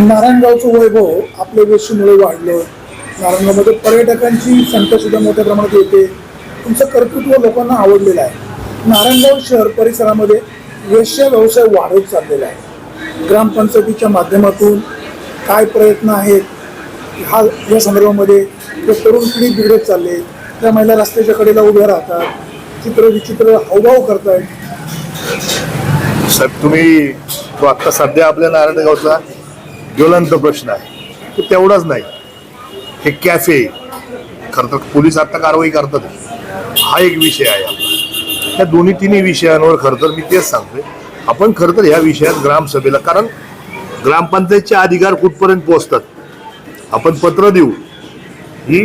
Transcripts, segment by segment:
नारायणगावचं वैभव आपल्या वेशीमुळे वाढलं. नारायणगावमध्ये पर्यटकांची संख्यासुद्धा मोठ्या प्रमाणात येते. तुमचं कर्तृत्व लोकांना आवडलेलं आहे. नारायणगाव शहर परिसरामध्ये वेश्या व्यवसाय वाढत चाललेला आहे. ग्रामपंचायतीच्या माध्यमातून काय प्रयत्न आहेत हा या संदर्भामध्ये ते तरुण पिढी बिघडत चालले त्या महिला रस्त्याच्या कडेला उभ्या राहतात चित्र विचित्र हावभाव करतायत. साहेब तुम्ही तो आत्ता सध्या आपल्या नारायणगावचा ज्वलंत प्रश्न आहे. तो तेवढाच नाही. हे कॅफे खरं तर पोलीस आता कारवाई करतात. हा एक विषय आहे आपला. या दोन्ही तिन्ही विषयांवर खरं तर मी तेच सांगतोय. आपण खरं तर ह्या विषयात ग्रामसभेला कारण ग्रामपंचायतचे अधिकार कुठपर्यंत पोहोचतात? आपण पत्र देऊ. ही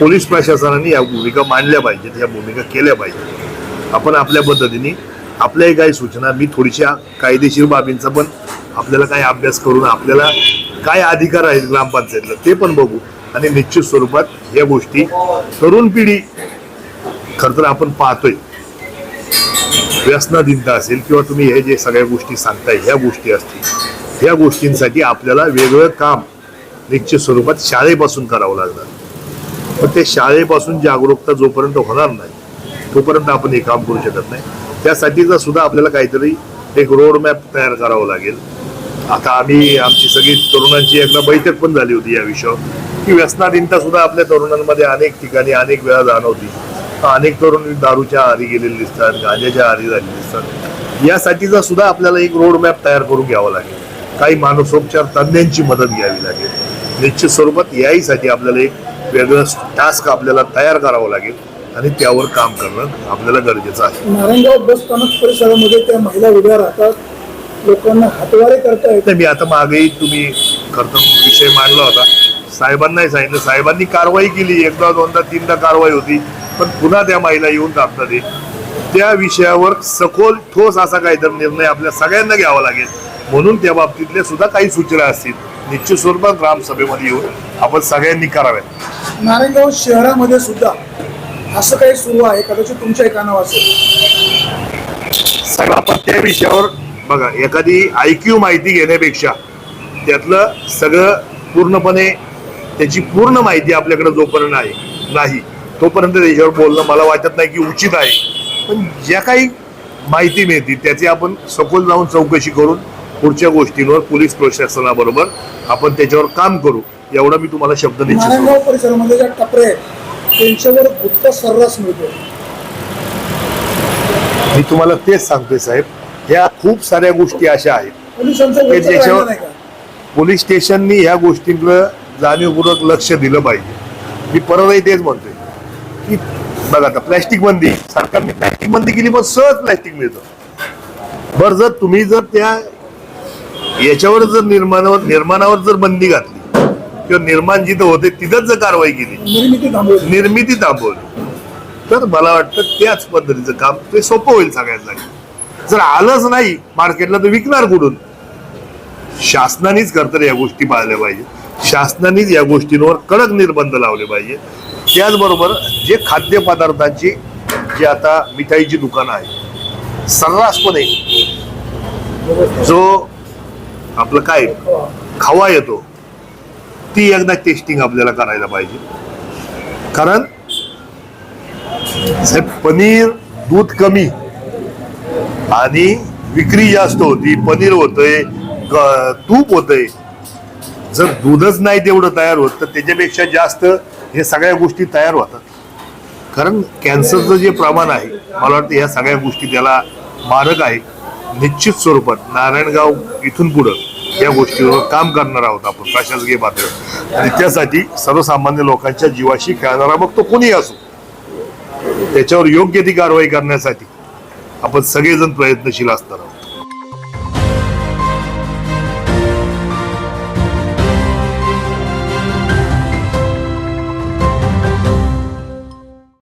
पोलीस प्रशासनाने या भूमिका मांडल्या पाहिजेत ह्या भूमिका केल्या पाहिजेत. आपण आपल्या पद्धतीने आपल्याही काही सूचना मी थोडीशा कायदेशीर बाबींचा पण आपल्याला काय अभ्यास करून आपल्याला काय अधिकार आहेत ग्रामपंचायतला ते पण बघू. आणि निश्चित स्वरूपात या गोष्टी तरुण पिढी खरं तर आपण पाहतोय. व्यसनाधीनता असेल किंवा तुम्ही हे जे सगळ्या गोष्टी सांगताय ह्या गोष्टी असतील ह्या गोष्टींसाठी आपल्याला वेगळं काम निश्चित स्वरूपात शाळेपासून करावं लागणार. पण ते शाळेपासून जागरूकता जोपर्यंत होणार नाही तोपर्यंत आपण हे काम करू शकत नाही. त्यासाठीचा सुद्धा आपल्याला काहीतरी एक रोड मॅप तयार करावं लागेल. आता आम्ही आमची सगळी तरुणांची एकदा बैठक पण झाली होती या विषयावर. की व्यसनाधीनता सुद्धा आपल्या तरुणांमध्ये अनेक ठिकाणी अनेक वेळा जाणवती अनेक तरुण दारूच्या आहारी गेलेले दिसतात गांजाच्या आहारी झालेले दिसतात. यासाठीचा सुद्धा आपल्याला एक रोड मॅप तयार करून घ्यावा लागेल. काही मानसोपचार तज्ज्ञांची मदत घ्यावी लागेल. निश्चित स्वरूपात याहीसाठी आपल्याला एक वेगळं टास्क आपल्याला तयार करावं लागेल आणि त्यावर काम करणं आपल्याला गरजेचं आहे. नारायणगाव बस स्थानक परिसरामध्ये त्या महिला उभ्या राहतात. लोकांना हातवारे करतायत. तर मी आता मागेही तुम्ही खरं तर विषय मांडला होता. साहेबांनाही सांगितलं साहेबांनी कारवाई केली एकदा दोनदा तीनदा कारवाई होती पण पुन्हा त्या महिला येऊन थांबतात हे. त्या विषयावर सखोल ठोस असा काहीतरी निर्णय आपल्या सगळ्यांना घ्यावा लागेल. म्हणून त्या बाबतीतल्या सुद्धा काही सूचना असतील. निश्चित स्वरूपात ग्रामसभेमध्ये येऊन आपण सगळ्यांनी कराव्यात. नारायणगाव शहरामध्ये सुद्धा असं काही सुरू आहे कदाचित तुमच्या कानावर असेल. साहेब आपण त्या विषयावर बघा एखादी ऐक्यू माहिती घेण्यापेक्षा त्यातलं सगळं पूर्णपणे त्याची पूर्ण माहिती आपल्याकडे जोपर्यंत आहे नाही तोपर्यंत त्याच्यावर बोलणं मला वाटत नाही की उचित आहे पण ज्या काही माहिती मिळते त्याची आपण सखोल जाऊन चौकशी करून पुढच्या गोष्टींवर पोलीस प्रशासनाबरोबर आपण त्याच्यावर काम करू एवढा मी तुम्हाला शब्द. नारायणगाव परिसरामध्ये ज्या टपरे आहेत त्यांच्यावर गुटखा सर्रास मिळतो मी तुम्हाला तेच सांगतोय साहेब ह्या खूप साऱ्या गोष्टी अशा आहेत. पोलीस स्टेशननी ह्या गोष्टींकडे जाणीवपूर्वक लक्ष दिलं पाहिजे. मी परतही तेच म्हणतोय की बघा आता प्लॅस्टिक बंदी. सरकारने प्लॅस्टिक बंदी केली पण सहज प्लॅस्टिक मिळतं. बरं जर तुम्ही जर त्या याच्यावर जर निर्माणावर निर्माणावर जर बंदी घातली किंवा निर्माण जिथं होते तिथंच जर कारवाई केली निर्मिती थांबवली. निर्मिती थांबवली तर मला वाटतं त्याच पद्धतीचं काम ते सोपं होईल सगळ्यांसाठी. जर आलंच नाही मार्केटला तर विकणार कुठून? शासनानेच खरं या गोष्टी पाळल्या पाहिजे. शासनानेच या गोष्टींवर कडक निर्बंध लावले पाहिजे. त्याचबरोबर जे खाद्यपदार्थांची जे आता मिठाईची दुकानं आहे सर्रासपणे जो आपलं काय खवा येतो ती एकदा टेस्टिंग आपल्याला करायला पाहिजे. कारण साहेब पनीर दूध कमी आणि विक्री जास्त होती पनीर होतंय ग- तूप होतंय. जर दूधच नाही तेवढं तयार होत तर त्याच्यापेक्षा जास्त हे सगळ्या गोष्टी तयार होतात. कारण कॅन्सरचं जे प्रमाण आहे मला वाटतं ह्या सगळ्या गोष्टी त्याला मारक आहे. निश्चित स्वरूपात नारायणगाव इथून पुढं या गोष्टीवर काम करणार आहोत आपण प्रशासकीय पातळीवर. आणि त्यासाठी सर्वसामान्य लोकांच्या जीवाशी खेळणारा मग तो कोणी असो त्याच्यावर योग्य ती कारवाई करण्यासाठी आपण सगळेजण प्रयत्नशील असणार आहोत